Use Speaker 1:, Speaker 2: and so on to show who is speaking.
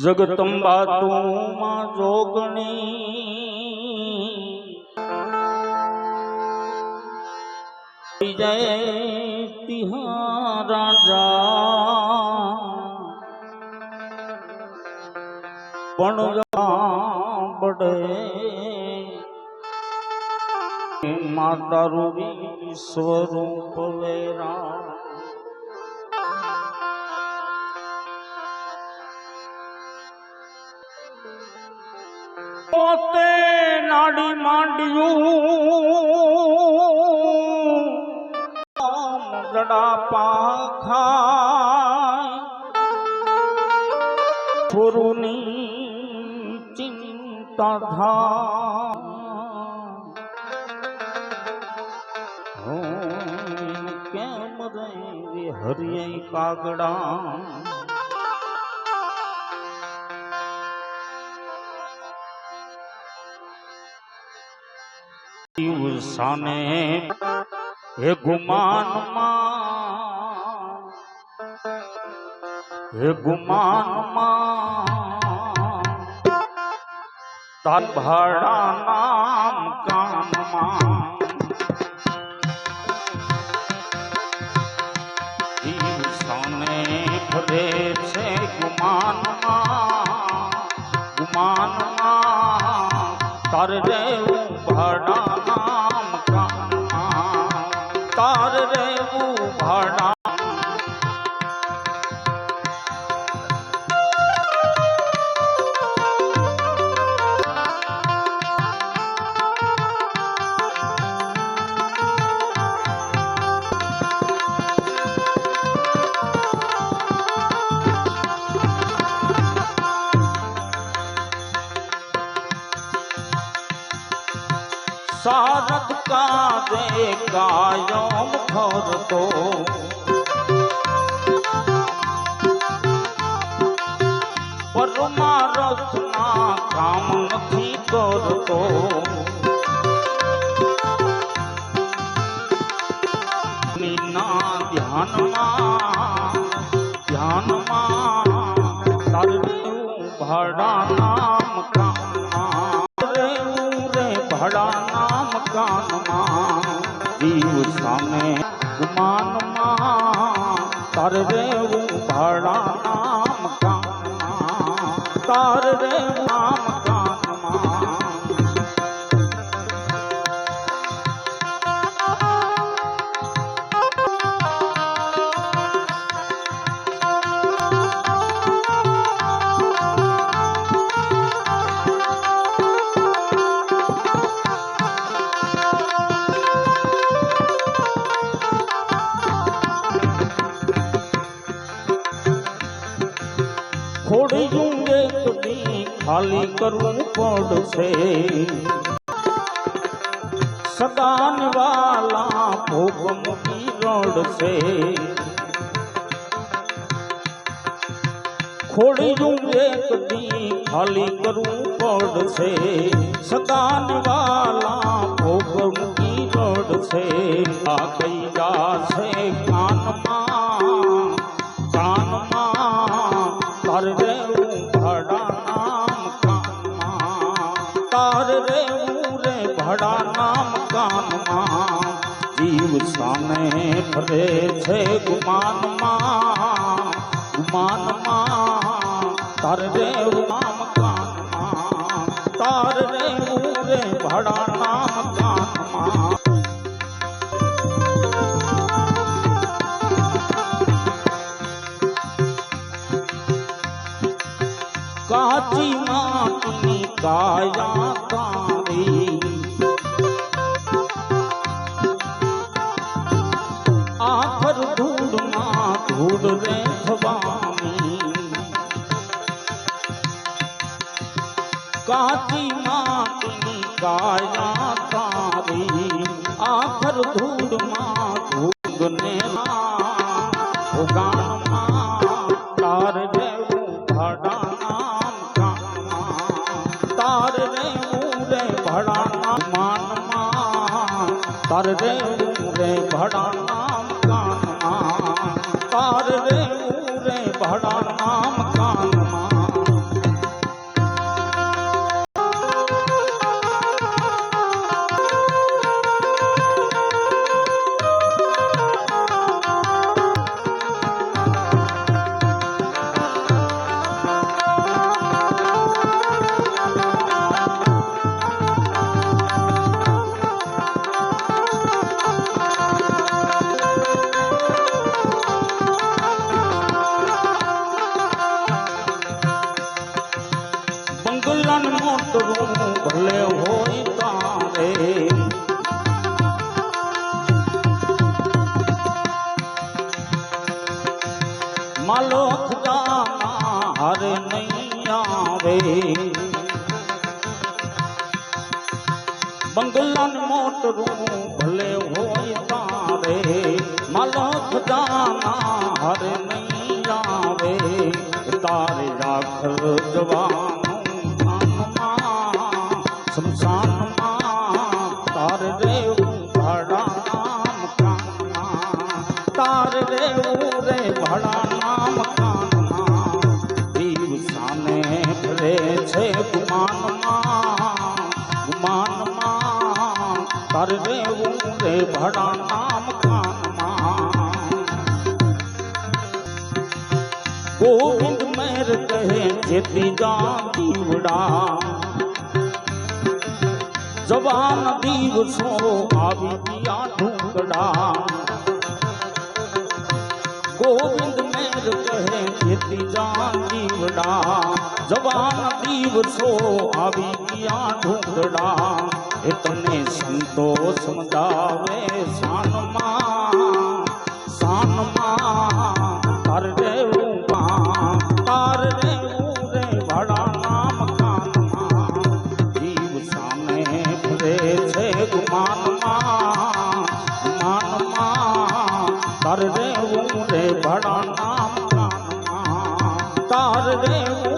Speaker 1: જગતંબા તું માં જોગણી. જય તિહાર રાજા. પણ બડે માતા રૂવી સ્વરૂપ વેરા પોતે નાડી માંડ્યું. જડા પાખા થોરુની ચિંતા હો કેમ રે હરિય કાગડા? સાને હે ગુમાનમાં હે ગુમાનમાં તાર ભાડા નામ કામમાં જીવ સાને ભરે છે ગુમાનમાં. ગુમાનમાં. તાર કાદે કાયમ ફરતો પરમારથના કામ નથી કરતો ધ્યાનમાં ધ્યાનમાં તારું સામે ગુમાનમાં તાર રેવું ભાડા નામ કાનમાં તાર ખાલી કરવું પડશે સદાન વાલા ભોગ મૂકી રડશે ખોડિયું એક દી ખાલી કરવું પડશે સદાન વાલા ભોગ મૂકી રડશે ભાડા નામ કાનમાં જીવ સામે ફરે છે ગુમાનમાં. ગુમાનમાં તાર રે નામ કાનમાં. તાર રે રે ભડા નામ કાનમાં કાચી માતની કાયા તારી કાચી માટીની કાયા તારી આખર ધૂળમાં ધૂળ ને ગાનમાં તાર જેવું ભાડા નામ કાનમાં તાર રેવું રે ભડાના માનમાં તાર રે રે ભડાના કાનમાં તાર રે રે ભડાના કાનમાં ખુદાના હારે નહીં આવે બંગલાન મોટરું ભલે હોય તારે માલો ખુદાના હર નહીં આવે તારે રાખલ જવાનું શમશાનમાં તાર રેવું ભાડા તાર રેવું રે ભાડાના ભાડાના મકાનમાં ગોવિંદ મેર કહે જેતી જા દીવડા જવાન દિવસો આવી ગયા ઢુંગડા ગોવિંદ મેર કહે જેતી જા દીવડા જવાન દિવસો આવી ગયા ઢુંગડા એ તને સંતોષ મદાવે સાનમાં સાનમાં તાર રેવું માં તાર રેવું રે ભાડાના મકાનમાં. જીવ સામે ફરે છે ગુમાનમાં. ગુમાનમાં તાર રેવું રે ભાડાના મકાનમાં. તાર રેવું રે ભાડા